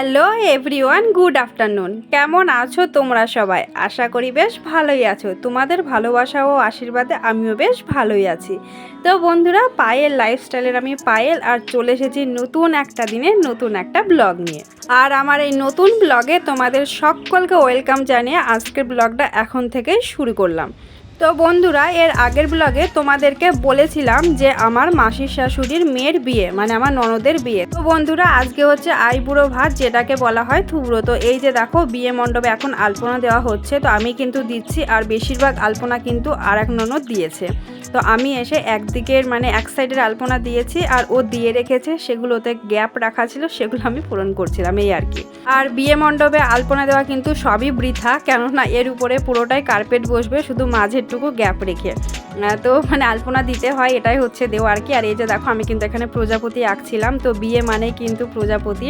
Hello everyone good afternoon কেমন আছো তোমরা সবাই? আশা করি বেশ ভালোই আছো। তোমাদের ভালোবাসা ও আশীর্বাদে আমিও বেশ ভালোই আছি। তো বন্ধুরা, পায়েল লাইফস্টাইলের আমি পায়েল আর চলে এসেছি নতুন একটা দিনে নতুন একটা ব্লগ নিয়ে। আর আমার এই নতুন ব্লগে তোমাদের সকলকে ওয়েলকাম জানিয়ে আজকের ব্লগটা এখন থেকেই শুরু করলাম। তো বন্ধুরা, এর আগের ব্লগে তোমাদেরকে বলেছিলাম যে আমার মাসির শাশুড়ির মেয়ের বিয়ে মানে আমার ননদের বিয়ে। তো বন্ধুরা, আজকে হচ্ছে আইবুড়ো ভাত, যেটাকে বলা হয় থুবড়ো। তো এই যে দেখো, বিয়ে মণ্ডপে এখন আলপনা দেওয়া হচ্ছে। তো আমি কিন্তু দিচ্ছি, আর বেশিরভাগ আলপনা কিন্তু আর এক ননদ দিয়েছে। তো আমি এসে একদিকের মানে এক সাইডের আলপনা দিয়েছি, আর ও দিয়ে রেখেছে। সেগুলোতে গ্যাপ রাখা ছিল, সেগুলো আমি পূরণ করছিলাম, এই আর কি। আর বিয়ে মণ্ডপে আলপনা দেওয়া কিন্তু সবই বৃথা, কেননা এর উপরে পুরোটাই কার্পেট বসবে, শুধু মাঝেরটুকু গ্যাপ রেখে। তো মানে আলপনা দিতে হয়, এটাই হচ্ছে দেওয়া আর কি। আর এই যে দেখো, আমি কিন্তু এখানে প্রজাপতি আঁকছিলাম, তো বিয়ে মানে কিন্তু প্রজাপতি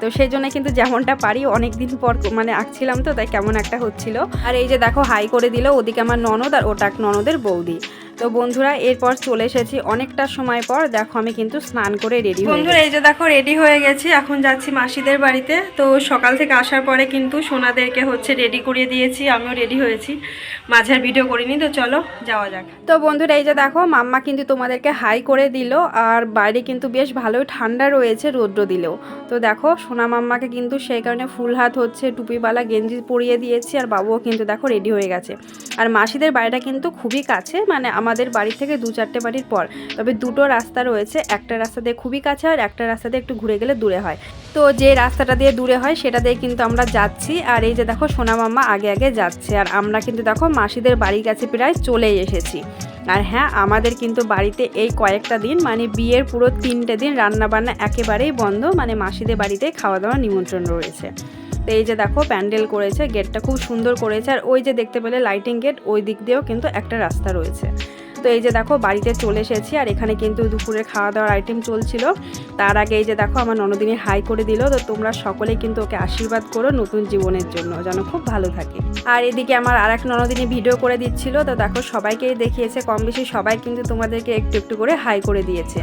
তো সেই জন্য কিন্তু যেমনটা পারি অনেক দিন পর মানে আঁকছিলাম তো, তাই কেমন একটা হচ্ছিল। আর এই যে দেখো, হাই করে দিল, ওদিকে আমার ননদ আর ওটাক ননদের বৌদি। তো বন্ধুরা এরপর চলে এসেছি অনেকটা সময় পর। দেখো আমি কিন্তু স্নান করে রেডি বন্ধুরা এই যে দেখো রেডি হয়ে গেছি। এখন যাচ্ছি মাসিদের বাড়িতে। তো সকাল থেকে আসার পরে কিন্তু সোনাদেরকে হচ্ছে রেডি করিয়ে দিয়েছি। আমিও রেডি হয়েছি। মাঝের ভিডিও করিনি তো চলো যাওয়া যাক। তো বন্ধুরা এই যে দেখো মাম্মা কিন্তু তোমাদেরকে হাই করে দিল আর বাইরে কিন্তু বেশ ভালোই ঠান্ডা রয়েছে রৌদ্র দিলেও। তো দেখো সোনা মাম্মাকে কিন্তু সেই কারণে ফুল হাত হচ্ছে টুপিওয়ালা গেঞ্জি পরিয়ে দিয়েছি আর বাবুও কিন্তু দেখো রেডি হয়ে গেছে। আর মাসিদের বাড়িটা কিন্তু খুবই কাছে মানে আমাদের বাড়ি থেকে দু চারটে বাড়ির পর। তবে দুটো রাস্তা রয়েছে, একটা রাস্তা দিয়ে খুবই কাছে আর একটা রাস্তা দিয়ে একটু ঘুরে গেলে দূরে হয়। তো যে রাস্তাটা দিয়ে দূরে হয়, সেটা দিয়ে কিন্তু আমরা যাচ্ছি আর এই যে দেখো সোনা মাম্মা আগে আগে যাচ্ছে আর আমরা কিন্তু দেখো মাসিদের বাড়ির কাছে প্রায় চলেই এসেছি। আর হ্যাঁ আমাদের কিন্তু বাড়িতে এই কয়েকটা দিন মানে বিয়ের পুরো তিনটে দিন রান্না বান্না একেবারেই বন্ধ মানে মাসিদের বাড়িতে খাওয়া দাওয়ার নিমন্ত্রণ রয়েছে। তো এই যে দেখো প্যান্ডেল করেছে, গেটটা খুব সুন্দর করেছে আর ওই যে দেখতে পেলে লাইটিং গেট ওই দিক দিয়েও কিন্তু একটা রাস্তা রয়েছে। তো এই যে দেখো বাড়িতে চলে এসেছি আর এখানে কিন্তু দুপুরের খাওয়া দাওয়ার আইটেম চলছিল। তার আগে এই যে দেখো আমার ননদিনী হাই করে দিল। তো তোমরা সকলেই কিন্তু ওকে আশীর্বাদ করো নতুন জীবনের জন্য, যেন খুব ভালো থাকে। আর এদিকে আমার আর এক ননদিনী ভিডিও করে দিচ্ছিল। তো দেখো সবাইকেই দেখিয়েছে কম বেশি সবাই কিন্তু তোমাদেরকে একটু একটু করে হাই করে দিয়েছে।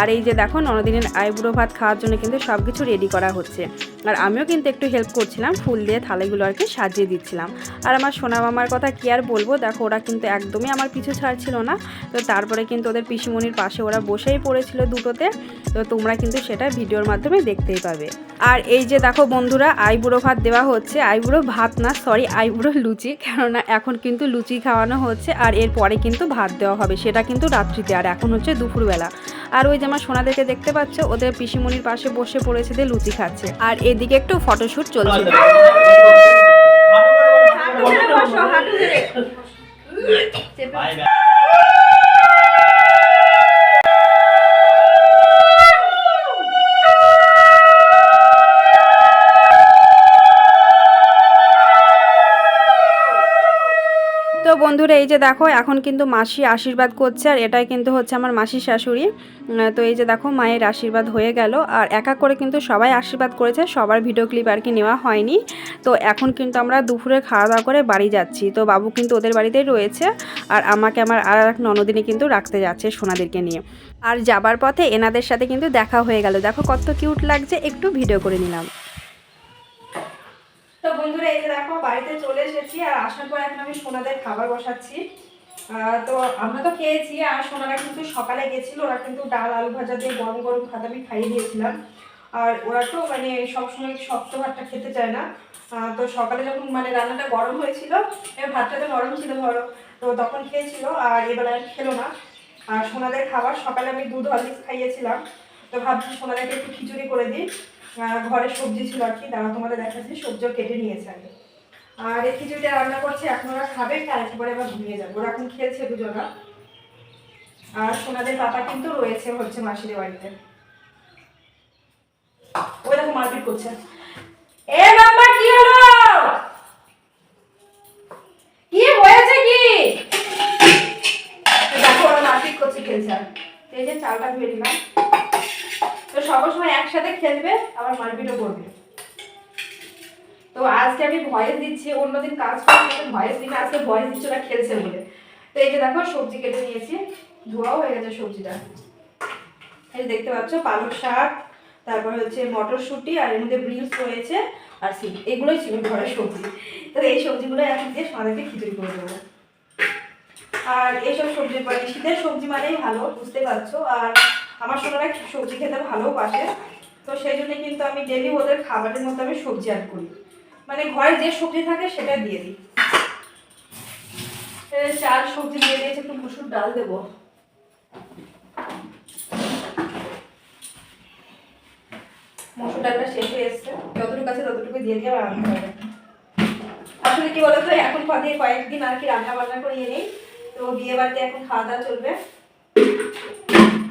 আর এই যে দেখো ননদিনের আইবুড়ো ভাত খাওয়ার জন্য কিন্তু সব কিছু রেডি করা হচ্ছে। আর আমিও কিন্তু একটু হেল্প করছিলাম, ফুল দিয়ে থালাগুলো আর কি সাজিয়ে দিচ্ছিলাম। আর আমার সোনা মামার কথা কি আর বলব? দেখো, ওরা কিন্তু একদমই আমার পিছু ছাড়ছিল না। তো তারপরে কিন্তু ওদের পিসিমণির পাশে ওরা বসেই পড়েছিল দুটোতে। তো তোমরা কিন্তু সেটা ভিডিওর মাধ্যমে দেখতেই পাবে। আর এই যে দেখো বন্ধুরা, আইবুড়ো ভাত দেওয়া হচ্ছে। আইবুড়ো ভাত না সরি আইবুড়ো লুচি। কেননা এখন কিন্তু লুচি খাওয়ানো হচ্ছে আর এরপরে কিন্তু ভাত দেওয়া হবে। সেটা কিন্তু রাত্রিতে আর এখন হচ্ছে দুপুরবেলা। আর ওই যে আমার সোনাদেরকে দেখতে পাচ্ছ, ওদের পিসিমণির পাশে বসে পড়েছে দিয়ে লুচি খাচ্ছে। আর এদিকে একটু ফটোশুট চলছে। তো বন্ধুরা, এই যে দেখো, এখন কিন্তু মাসি আশীর্বাদ করছে, আর এটাই কিন্তু হচ্ছে আমার মাসির শাশুড়ি। তো এই যে দেখো, মায়ের আশীর্বাদ হয়ে গেল, আর এক এক করে কিন্তু সবাই আশীর্বাদ করেছে, সবার ভিডিও ক্লিপ আর কি নেওয়া হয়নি। তো এখন কিন্তু আমরা দুপুরে খাওয়া দাওয়া করে বাড়ি যাচ্ছি। তো বাবু কিন্তু ওদের বাড়িতেই রয়েছে, আর আমাকে আমার আর এক ননদিনী কিন্তু রাখতে যাচ্ছে সোনাদেরকে নিয়ে। আর যাবার পথে এনাদের সাথে কিন্তু দেখা হয়ে গেল। দেখো কত কিউট লাগছে, একটু ভিডিও করে নিলাম। বন্ধুরা এই যে দেখো, বাড়িতে চলে এসেছি আর আসার পর এখন আমি সোনাদের খাবার বসাচ্ছি। তো আমরা তো খেয়েছি আর সোনারা কিন্তু সকালে গেছিল, ওরা কিন্তু ডাল, আলু ভাজা দিয়ে গরম গরম ভাত আমি খাইয়ে দিয়েছিলাম। আর ওরা তো মানে সবসময় শক্ত ভাতটা খেতে চায় না। তো সকালে যখন মানে রান্নাটা গরম হয়েছিল ভাতটা তো গরম ছিল ধরো, তো তখন খেয়েছিল আর এবেলা আর খেলো না। আর সোনাদের খাবার সকালে আমি দুধ, হরলিক্স খাইয়েছিলাম। তো ভাবছি সোনাদেরকে একটু খিচুড়ি করে দিই। ঘরে সবজি ছিল আর কি দাঁড়া তোমাদের দেখাচ্ছি, সবজিও কেটে নিয়েছে আগে। আর এই খিচুড়িটা রান্না করছি এখন ওরা খাবে কারেন্ট পরে আবার ঘুমিয়ে যাবে। ওরা এখন খেলছে দুজনা। আর সোনাদের পাপা কিন্তু রয়েছে হচ্ছে মাসিদের বাড়িতে। ওই দেখো মারপিট করছে। কি হলো? কি হয়েছে কি? খেলছে। এই যে চালটা ধুয়ে দিলাম। একসাথে খেলবে, আবার মারপিটও করবে। তো আজকে আমি ভয়েস দিচ্ছি, অন্যদিন কাজ করতে ভয়েস দিন আজকে ভয়েস দিচ্ছি ওরা খেলছে বলে। তো এই যে দেখো, সবজি কেটে নিয়েছি। ধোয়াও হয়ে গেছে সবজিটা। এই দেখতে পাচ্ছ পালং শাক, তারপর হচ্ছে মটরশুঁটি আর এর মধ্যে বিনস রয়েছে আর সিম। এগুলোই ছিল ঘরের সবজি। তো এই সবজিগুলো এখন দিয়ে সবাইকে খিচুড়ি করে দেবো। আর এইসব সবজি মানে শীতের সবজি মানেই ভালো, বুঝতে পারছ? আর আমার সোনারা সবজি খেতে ভালোবাসে তো সেই জন্য কিন্তু আমি ডেলি ওদের খাবারের মধ্যে আমি সবজি অ্যাড করি। মানে ঘরে যে সবজি থাকে সেটা দিয়ে দিই। চাল, সবজি দিয়ে দিয়েছি, একটু মুসুর ডাল দেবো। মসুর ডালটা শেষ হয়ে এসছে। যতটুকু আছে ততটুকু দিয়ে দিয়ে হবে। আসলে কি বলতো, এখন কদিন, কয়েকদিন আর কি রান্না বান্না করিয়ে নেই। তো বিয়ে বাড়িতে এখন খাওয়া দাওয়া চলবে।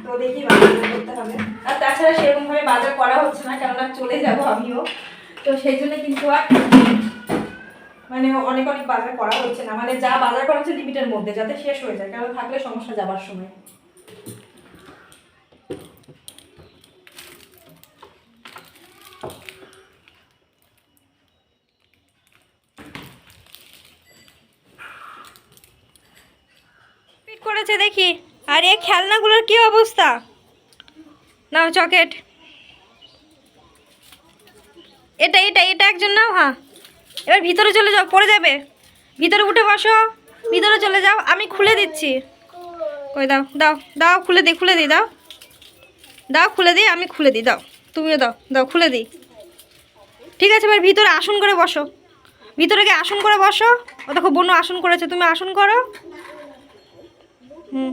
তো দেখি বাজার করতে হবে। আর তাছাড়া সেরকম ভাবে বাজার করা হচ্ছে না, কেননা চলে যাব আমিও। তো সেই জন্য কিন্তু আর মানে অনেক অনেক বাজার করা হচ্ছে না। মানে যা বাজার করা হচ্ছে লিমিটের মধ্যে, যাতে শেষ হয়ে যায় কারণ থাকলে সমস্যা যাবার সময়। করেছে দেখি। আর এই খেলনাগুলোর কি অবস্থা? নাও চকেট এটা এটা এটা একজন নাও হ্যাঁ। এবার ভিতরে চলে যাও, পড়ে যাবে। ভিতরে উঠে বসো। ভিতরে চলে যাও, আমি খুলে দিচ্ছি। কই, দাও দাও দাও, খুলে দিই খুলে দিই, দাও। দাও, খুলে দিই, আমি খুলে দিই, দাও। তুমিও দাও দাও, খুলে দিই। ঠিক আছে, এবার ভিতরে আসন করে বসো। ভিতরে গিয়ে আসন করে বসো। ও দেখো, বোনও আসন করেছে, তুমি আসন করো। হুম.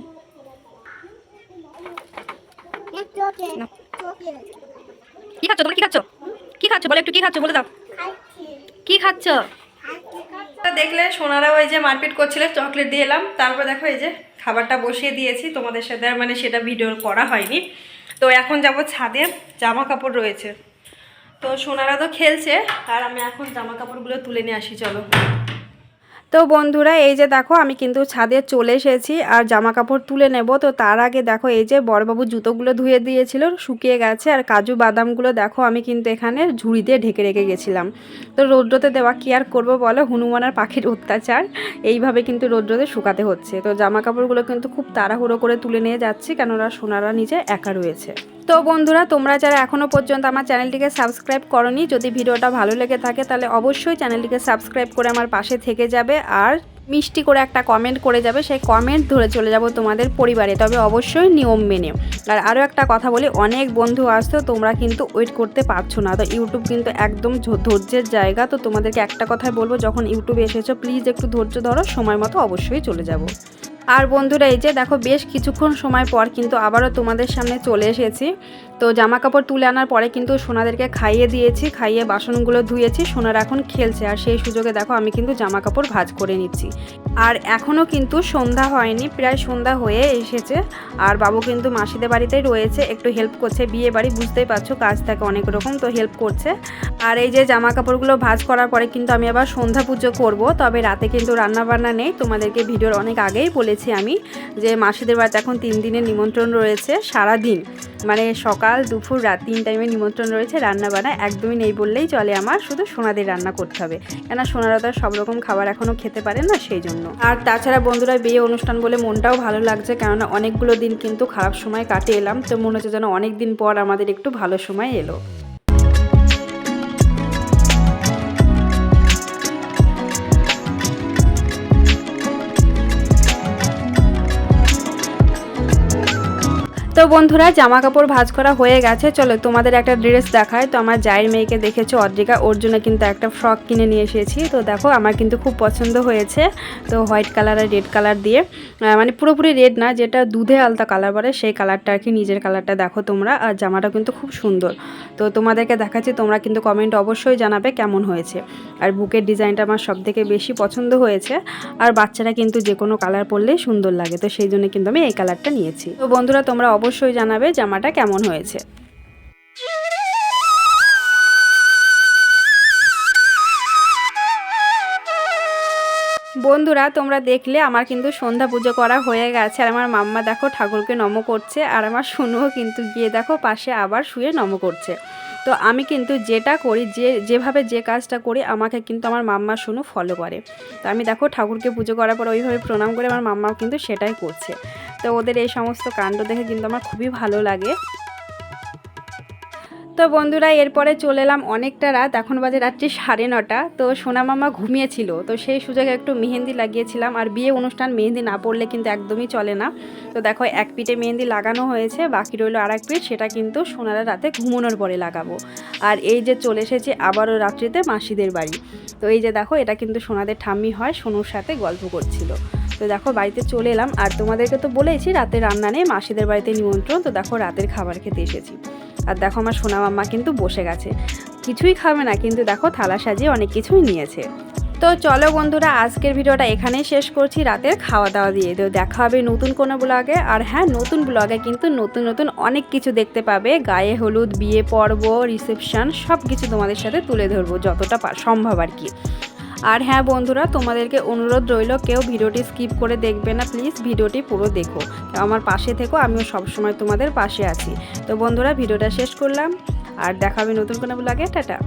কি খাচ্ছ? তোমরা কি খাচ্ছ? কি খাচ্ছ? বলে একটু কি খাচ্ছ? বলে দাও। কি খাচ্ছ? দেখলে সোনারা ওই যে মারপিট করছিল, চকলেট দিয়ে এলাম। তারপর দেখো এই যে খাবারটা বসিয়ে দিয়েছি। তোমাদের সাথে আর মানে সেটা ভিডিও করা হয়নি। তো এখন যাব ছাদে জামা কাপড় রয়েছে। তো সোনারা তো খেলছে, আর আমি এখন জামা কাপড়গুলো তুলে নিয়ে আসি, চলো। তো বন্ধুরা, এই যে দেখো, আমি কিন্তু ছাদে চলে এসেছি আর জামা কাপড় তুলে নেব। তো তার আগে দেখো, এই যে বড়বাবু জুতোগুলো ধুয়ে দিয়েছিল, শুকিয়ে গেছে আর কাজু বাদামগুলো দেখো, আমি কিন্তু এখানে ঝুড়ি দিয়ে ঢেকে রেখে গেছিলাম। তো রৌদ্রতে দেওয়া কি আর করব বলো? হনুমানের পাখির অত্যাচার। এইভাবে কিন্তু রৌদ্রতে শুকাতে হচ্ছে। তো জামা কাপড়গুলো কিন্তু খুব তাড়াহুড়ো করে তুলে নিয়ে যাচ্ছি, কেননা সোনারা নিজে একা রয়েছে। তো বন্ধুরা, তোমরা যারা এখনও পর্যন্ত আমার চ্যানেলটিকে সাবস্ক্রাইব করনি, যদি ভিডিওটা ভালো লেগে থাকে, তাহলে অবশ্যই চ্যানেলটিকে সাবস্ক্রাইব করে আমার পাশে থেকে যাবে। আর মিষ্টি করে একটা কমেন্ট করে যাবে, সেই কমেন্ট ধরে চলে যাব তোমাদের পরিবারে। তবে অবশ্যই নিয়ম মেনে। আর আরও একটা কথা বলি, অনেক বন্ধু আসতো তোমরা কিন্তু ওয়েট করতে পারছ না। তো ইউটিউব কিন্তু একদম ধৈর্যের জায়গা। তো তোমাদেরকে একটা কথাই বলব, যখন ইউটিউবে এসেছ প্লিজ একটু ধৈর্য ধরো, সময় মতো অবশ্যই চলে যাব। আর বন্ধুরা, এই যে দেখো, বেশ কিছুক্ষণ সময় পর কিন্তু আবারও তোমাদের সামনে চলে এসেছি। তো জামা কাপড় তুলে আনার পরে কিন্তু সোনাদেরকে খাইয়ে দিয়েছি, খাইয়ে বাসনগুলো ধুয়েছি, সোনারা এখন খেলছে। আর সেই সুযোগে দেখো, আমি কিন্তু জামা কাপড় ভাজ করে নিচ্ছি। আর এখনও কিন্তু সন্ধ্যা হয়নি, প্রায় সন্ধ্যা হয়ে এসেছে। আর বাবু কিন্তু মাসিদের বাড়িতেই রয়েছে, একটু হেল্প করছে, বিয়ে বাড়ি, বুঝতেই পারছ কাজ থাকে অনেক রকম, তো হেল্প করছে। আর এই যে জামা কাপড়গুলো ভাজ করার পরে কিন্তু আমি আবার সন্ধ্যা পুজো করব, তবে রাতে কিন্তু রান্না বান্না নেই, তোমাদেরকে ভিডিওর অনেক আগেই বলেছি আমি যে মাসিদের বাড়িতে এখন তিন দিনের নিমন্ত্রণ রয়েছে সারা দিন মানে সকাল, দুপুর, রাত তিন টাইমে নিমন্ত্রণ রয়েছে রান্না বান্না একদমই নেই বললেই চলে আমার, শুধু সোনাদের রান্না করতে হবে। কেন সোনারা তো সব রকম খাবার এখনও খেতে পারে না সেই জন্য। আর তাছাড়া বন্ধুরা, বিয়ে অনুষ্ঠান বলে মনটাও ভালো লাগছে, কেননা অনেকগুলো দিন কিন্তু খারাপ সময় কাটে এলাম, তো মনে হচ্ছে যেন অনেক দিন পর আমাদের একটু ভালো সময় এলো। তো বন্ধুরা জামা কাপড় ভাঁজ করা হয়ে গেছে। চলো, তোমাদের একটা ড্রেস দেখায় তো আমার জায়ের মেয়েকে দেখেছ, অদ্রিকা। ওর জন্য কিন্তু একটা ফ্রক কিনে নিয়ে এসেছি। তো দেখো, আমার কিন্তু খুব পছন্দ হয়েছে। তো হোয়াইট কালার আর রেড কালার দিয়ে মানে পুরোপুরি রেড না, যেটা দুধে আলতা কালার বলে, সেই কালারটা আর কি, নিজের কালারটা দেখো তোমরা। আর জামাটা কিন্তু খুব সুন্দর। তো তোমাদেরকে দেখাচ্ছি, তোমরা কিন্তু কমেন্ট অবশ্যই জানাবে কেমন হয়েছে। আর বুকের ডিজাইনটা আমার সব থেকে বেশি পছন্দ হয়েছে। আর বাচ্চারা কিন্তু যে কোনো কালার পরলেই সুন্দর লাগে। তো সেই জন্য কিন্তু আমি এই কালারটা নিয়েছি। তো বন্ধুরা, তোমরা অবশ্যই জানাবে জামাটা কেমন হয়েছে। বন্ধুরা, তোমরা দেখলে আমার কিন্তু সন্ধ্যা পুজো করা হয়ে গেছে, আর আমার মাম্মা দেখো ঠাকুরকে নম করছে, আর আমার সোনুও কিন্তু গিয়ে দেখো পাশে আবার শুয়ে নম করছে। তো আমি কিন্তু যেটা করি, যে, যেভাবে যে কাজটা করি, আমাকে কিন্তু আমার মাম্মা শুনু ফলো করে। তো আমি দেখো ঠাকুরকে পুজো করার পর ওইভাবে প্রণাম করে আমার মাম্মাও কিন্তু সেটাই করছে। তো ওদের এই সমস্ত কাণ্ড দেখে কিন্তু আমার খুবই ভালো লাগে। তো বন্ধুরা, এরপরে চলে এলাম অনেকটা রাত, এখন বাজে রাত্রি সাড়ে নটা, তো সোনা মামা ঘুমিয়েছিল, তো সেই সুযোগে একটু মেহেন্দি লাগিয়েছিলাম, আর বিয়ে অনুষ্ঠান মেহেন্দি না পড়লে কিন্তু একদমই চলে না। তো দেখো, এক পিঠে মেহেন্দি লাগানো হয়েছে, বাকি রইল আর এক পিঠ, সেটা কিন্তু সোনারা রাতে ঘুমানোর পরে লাগাবো। আর এই যে চলে এসেছে আবারও রাত্রিতে মাসিদের বাড়ি। তো এই যে দেখো, এটা কিন্তু সোনাদের ঠাম্মি হয়, সোনুর সাথে গল্প করছিল। তো দেখো, বাড়িতে চলে এলাম। আর তোমাদেরকে তো বলেইছি, রাতে রান্না নেই, মাসিদের বাড়িতে নিমন্ত্রণ। তো দেখো, রাতের খাবার খেতে এসেছি। আর দেখো, আমার সোনা মাম্মা কিন্তু বসে গেছে। কিছুই খাবে না, কিন্তু দেখো, থালা সাজিয়ে অনেক কিছুই নিয়েছে। তো চলো বন্ধুরা, আজকের ভিডিওটা এখানেই শেষ করছি। রাতের খাওয়া দাওয়া দিয়ে। তো দেখা হবে নতুন কোনো ব্লগে। আর হ্যাঁ নতুন ব্লগে কিন্তু নতুন নতুন অনেক কিছু দেখতে পাবে। গায়ে হলুদ, বিয়ে, পর্ব, রিসেপশন সব কিছু তোমাদের সাথে তুলে ধরবো, যতটা সম্ভব আর কি। আর হ্যাঁ বন্ধুরা, তোমাদেরকে অনুরোধ রইল, কেউ ভিডিওটি স্কিপ করে দেখবে না প্লিজ ভিডিওটি পুরো দেখো। আমার পাশে থেকো, আমিও সবসময় তোমাদের পাশে আছি। তো বন্ধুরা, ভিডিওটা শেষ করলাম, আর দেখাবে নতুন কোনো লাগে টাটা।